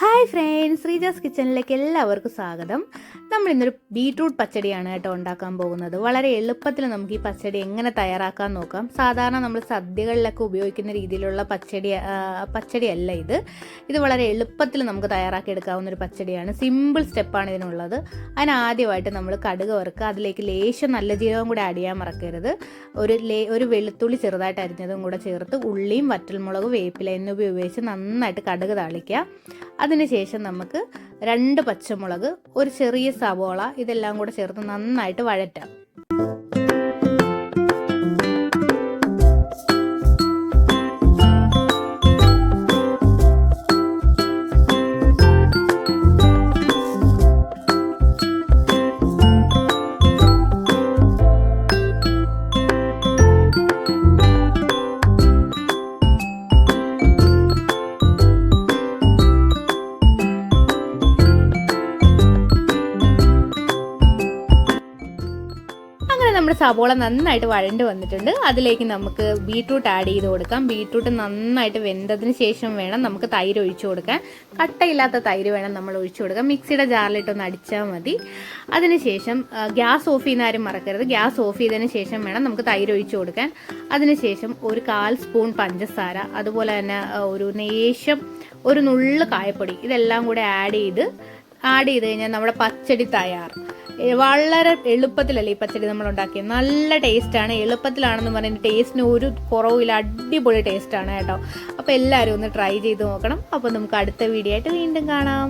Hi friends Sreeja's കിച്ചണിലേക്ക് എല്ലാവർക്കും സ്വാഗതം. നമ്മൾ ഇന്നൊരു ബീട്രൂട്ട് പച്ചടിയാണ് കേട്ടോ ഉണ്ടാക്കാൻ പോകുന്നത്. വളരെ എളുപ്പത്തിൽ നമുക്ക് ഈ പച്ചടി എങ്ങനെ തയ്യാറാക്കാൻ നോക്കാം. സാധാരണ നമ്മൾ സദ്യകളിലൊക്കെ ഉപയോഗിക്കുന്ന രീതിയിലുള്ള പച്ചടി പച്ചടിയല്ല ഇത്. ഇത് വളരെ എളുപ്പത്തിൽ നമുക്ക് തയ്യാറാക്കി എടുക്കാവുന്ന ഒരു പച്ചടിയാണ്. സിമ്പിൾ സ്റ്റെപ്പാണ് ഇതിനുള്ളത്. അതിന് ആദ്യമായിട്ട് നമ്മൾ കടുക് വറുക്കുക. അതിലേക്ക് ലേശം നല്ല ജീരകം കൂടെ ആഡ് ചെയ്യാൻ മറക്കരുത്. ഒരു ലേ ഒരു വെളുത്തുള്ളി ചെറുതായിട്ട് അരിഞ്ഞതും കൂടെ ചേർത്ത് ഉള്ളിയും വറ്റൽമുളക് വേപ്പില എന്നിവ ഉപയോഗിച്ച് നന്നായിട്ട് കടുക് താളിക്കുക. അതിനുശേഷം നമുക്ക് രണ്ട് പച്ചമുളക് ഒരു ചെറിയ സവോള ഇതെല്ലാം കൂടെ ചേർത്ത് നന്നായിട്ട് വഴറ്റാം. നമ്മുടെ സവോള നന്നായിട്ട് വഴണ്ട് വന്നിട്ടുണ്ട്. അതിലേക്ക് നമുക്ക് ബീട്രൂട്ട് ആഡ് ചെയ്ത് കൊടുക്കാം. ബീട്രൂട്ട് നന്നായിട്ട് വെന്തതിന് ശേഷം വേണം നമുക്ക് തൈര് ഒഴിച്ചു കൊടുക്കാൻ. കട്ടയില്ലാത്ത തൈര് വേണം നമ്മൾ ഒഴിച്ചു കൊടുക്കാം. മിക്സിയുടെ ജാറിലിട്ടൊന്ന് അടിച്ചാൽ മതി. അതിനുശേഷം ഗ്യാസ് ഓഫ് ചെയ്യുന്ന ആരും മറക്കരുത്. ഗ്യാസ് ഓഫ് ചെയ്തതിന് ശേഷം വേണം നമുക്ക് തൈര് ഒഴിച്ചു കൊടുക്കാൻ. അതിനുശേഷം ഒരു കാൽ സ്പൂൺ പഞ്ചസാര അതുപോലെ തന്നെ ഒരു നേശം ഒരു നുള്ള് കായപ്പൊടി ഇതെല്ലാം കൂടെ ആഡ് ചെയ്ത് ആഡ് ചെയ്ത് കഴിഞ്ഞാൽ നമ്മുടെ പച്ചടി തയ്യാർ വളരെ എളുപ്പത്തിലല്ലേ ഈ പച്ചടി നമ്മൾ ഉണ്ടാക്കിയത് നല്ല ടേസ്റ്റാണ്. എളുപ്പത്തിലാണെന്ന് പറഞ്ഞിട്ട് ടേസ്റ്റിന് ഒരു കുറവില്ല അടിപൊളി ടേസ്റ്റാണ് കേട്ടോ. അപ്പോൾ എല്ലാവരും ഒന്ന് ട്രൈ ചെയ്ത് നോക്കണം. അപ്പോൾ നമുക്ക് അടുത്ത വീഡിയോ ആയിട്ട് വീണ്ടും കാണാം.